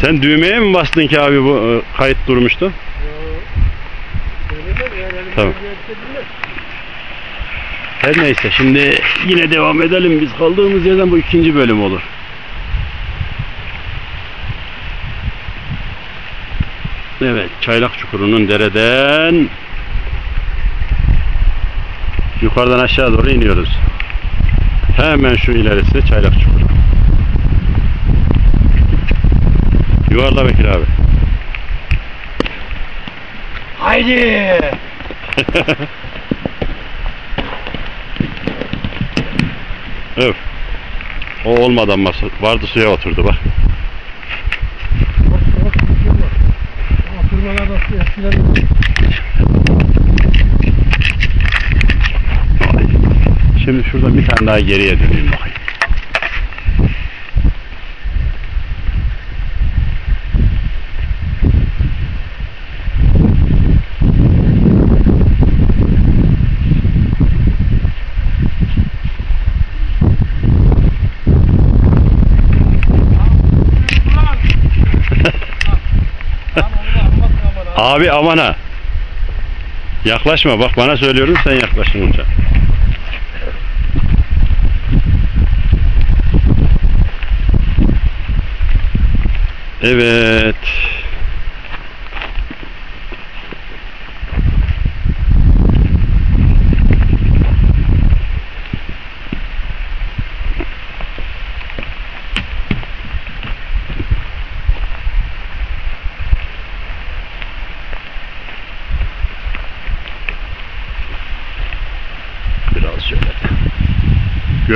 Sen düğmeye mi bastın ki abi bu e, kayıt durmuştu? Tamam. Her neyse şimdi yine devam edelim. Biz kaldığımız yerden bu ikinci bölüm olur. Evet, Çaylak Çukuru'nun dereden yukarıdan aşağı doğru iniyoruz. Hemen şu ilerisi Çaylak Çukuru. Yuvarla Bekir abi. Haydi. Öf. O olmadan masa vardı suya oturdu bak. Oturmalar nasıl eskiden Şimdi şuradan bir tane daha geriye döneyim bakayım. Abi aman ha. Yaklaşma bak bana söylüyorum sen yaklaşınca. Evet.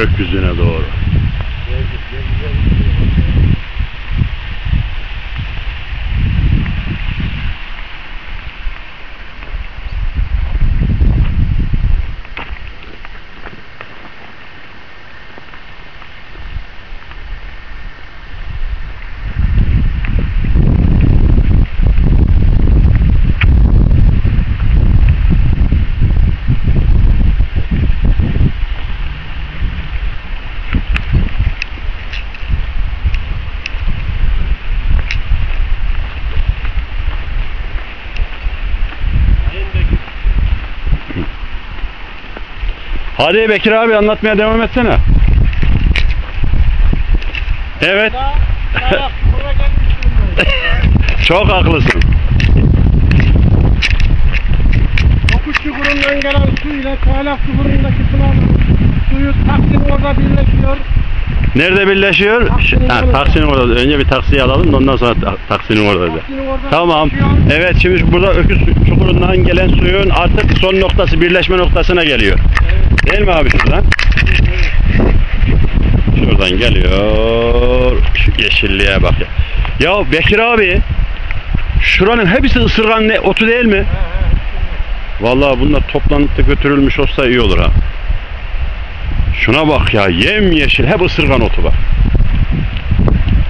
Gökyüzüne doğru. Hadi Bekir abi anlatmaya devam etsene. Evet. Çok haklısın. Dokuş çukurundan gelen su ile Çaylak çukurundaki sular suyu Taksim orada birleşiyor. Nerede birleşiyor? Taksinin Ha, orada. orada. Önce bir taksiyi alalım da ondan sonra ta- taksinin orada. Taksim orada Tamam. birleşiyor. Evet şimdi burada öküz çukurundan gelen suyun artık son noktası birleşme noktasına geliyor. Değil mi abi şuradan? Şuradan geliyor. Şu yeşilliğe bak ya. Ya Bekir abi şuranın hepsi ısırgan ne otu değil mi? Vallahi bunlar toplanıp da götürülmüş olsa iyi olur ha. Şuna bak ya yem yeşil hep ısırgan otu var.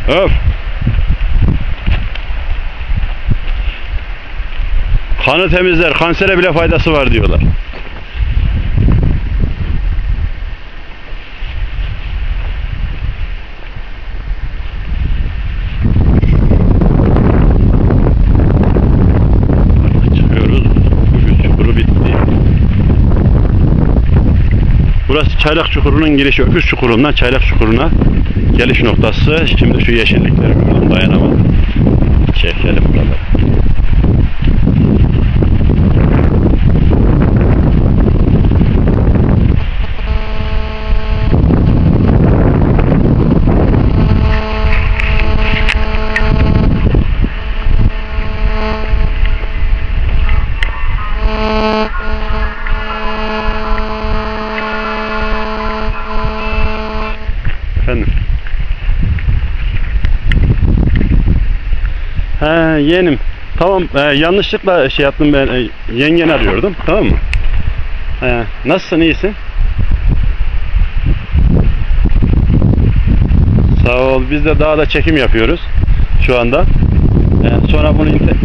Öf. Kanı temizler, kansere bile faydası var diyorlar. Artık çıkıyoruz. Bugün çukuru bitti. Burası Çaylak Çukuru'nun girişi. Öküz Çukuru'ndan Çaylak Çukuru'na geliş noktası. Şimdi şu yeşillikleri gördüm dayanamadım. Çekelim buraları. Yeğenim. Tamam e, yanlışlıkla şey yaptım ben e, yengen arıyordum tamam mı? He, nasılsın iyisin? Sağ ol biz de dağda çekim yapıyoruz şu anda. E, sonra bunu inter...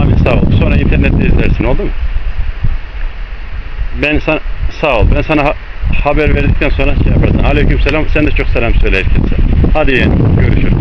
Amin sağ ol. Sonra internette izlersin oldu mu? Ben sana sağ ol. Ben sana ha- haber verdikten sonra şey yaparsın. Aleyküm selam. Sen de çok selam söyle herkese. Hadi yeğenim. Görüşürüz.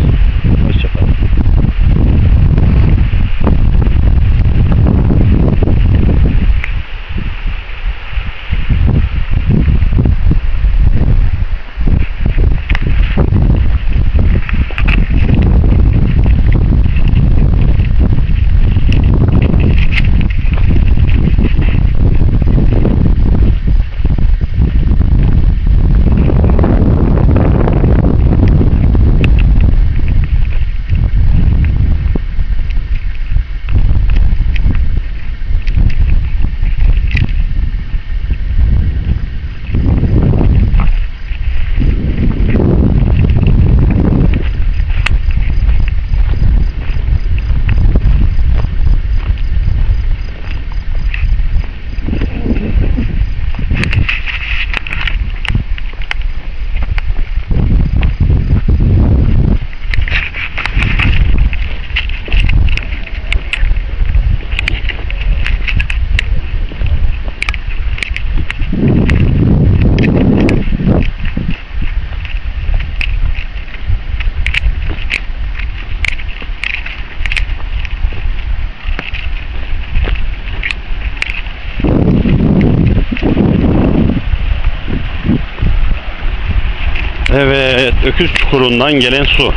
Evet, Öküz Çukuru'ndan gelen su.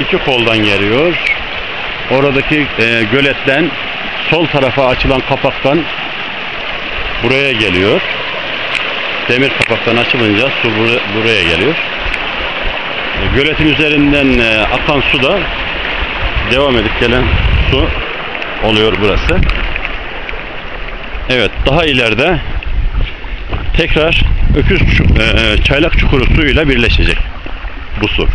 İki koldan geliyor. Oradaki e, göletten sol tarafa açılan kapaktan buraya geliyor. Demir kapaktan açılınca su bura- buraya geliyor. E, göletin üzerinden e, akan su da devam edip gelen su oluyor burası. Evet, daha ileride tekrar öküz e, e, çaylak çukuru suyuyla birleşecek bu su.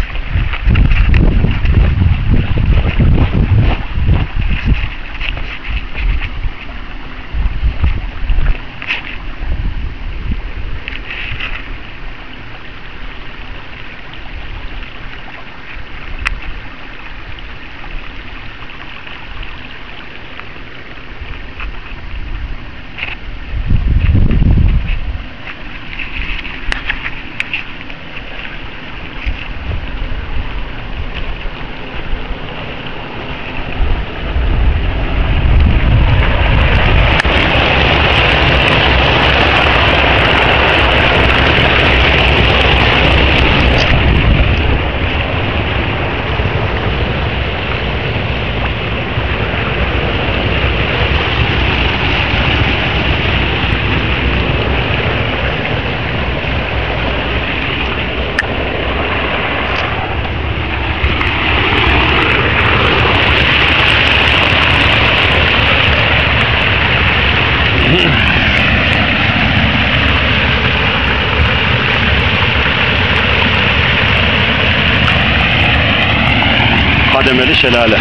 Şelale.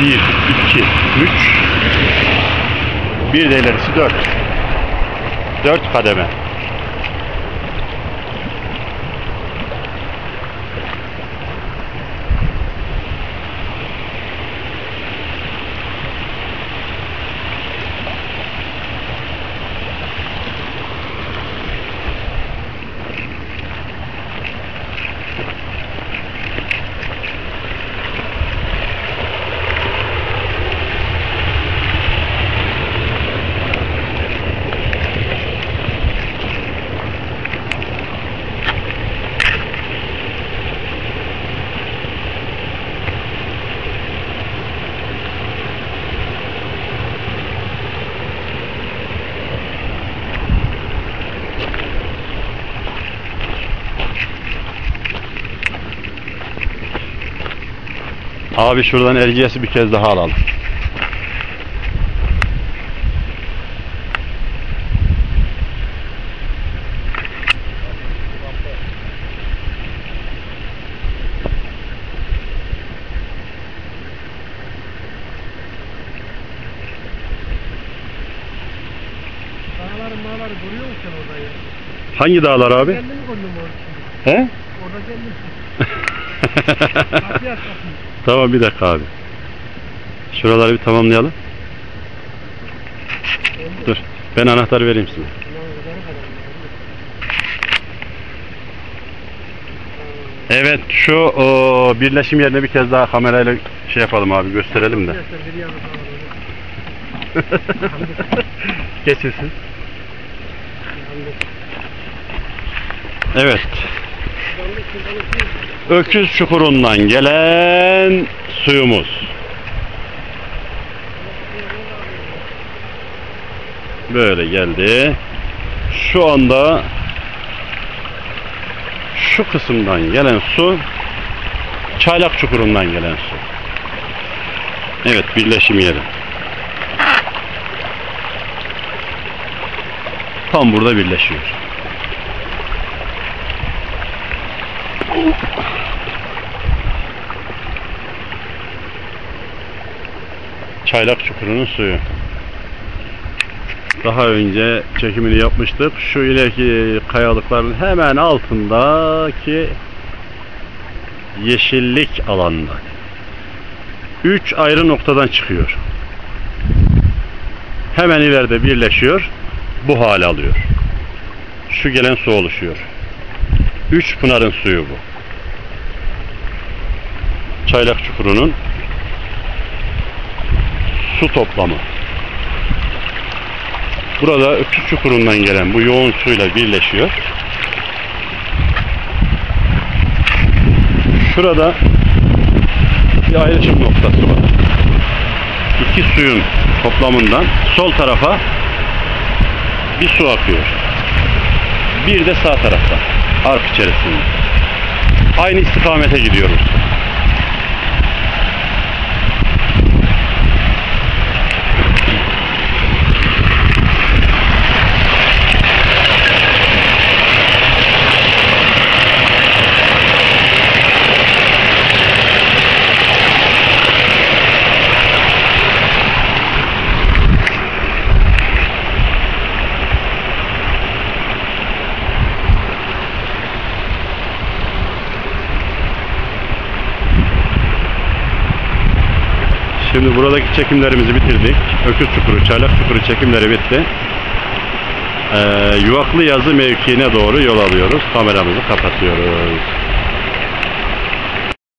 Bir, iki, üç. Bir de ilerisi dört. Dört kademe. Abi şuradan erciyesi bir kez daha alalım. Dağları mağları görüyor musun orada ya? Hangi dağlar abi? Kendin mi gördün orada? He? Orada kendin. Kapıyı aç kapıyı. Tamam bir dakika abi. Şuraları bir tamamlayalım. Dur. Ben anahtarı vereyim size. Evet şu o, birleşim yerine bir kez daha kamerayla şey yapalım abi gösterelim de. Geçilsin. Evet. Öküz çukurundan gelen suyumuz. Böyle geldi. Şu anda şu kısımdan gelen su Çaylak çukurundan gelen su. Evet birleşim yeri. Tam burada birleşiyor. Çaylak çukurunun suyu. Daha önce çekimini yapmıştık. Şu ileriki kayalıkların hemen altındaki yeşillik alanda. Üç ayrı noktadan çıkıyor. Hemen ileride birleşiyor. Bu hale alıyor. Şu gelen su oluşuyor. Üç pınarın suyu bu. Çaylak Çukuru'nun su toplamı. Burada Öküz Çukuru'ndan gelen bu yoğun suyla birleşiyor. Şurada bir ayrışım noktası var. İki suyun toplamından sol tarafa bir su akıyor. Bir de sağ tarafta. Ark içerisinde. Aynı istikamete gidiyoruz. Şimdi buradaki çekimlerimizi bitirdik. Öküz Çukuru, Çaylak Çukuru çekimleri bitti. Ee, Yuvaklı Yazı mevkiine doğru yol alıyoruz. Kameramızı kapatıyoruz.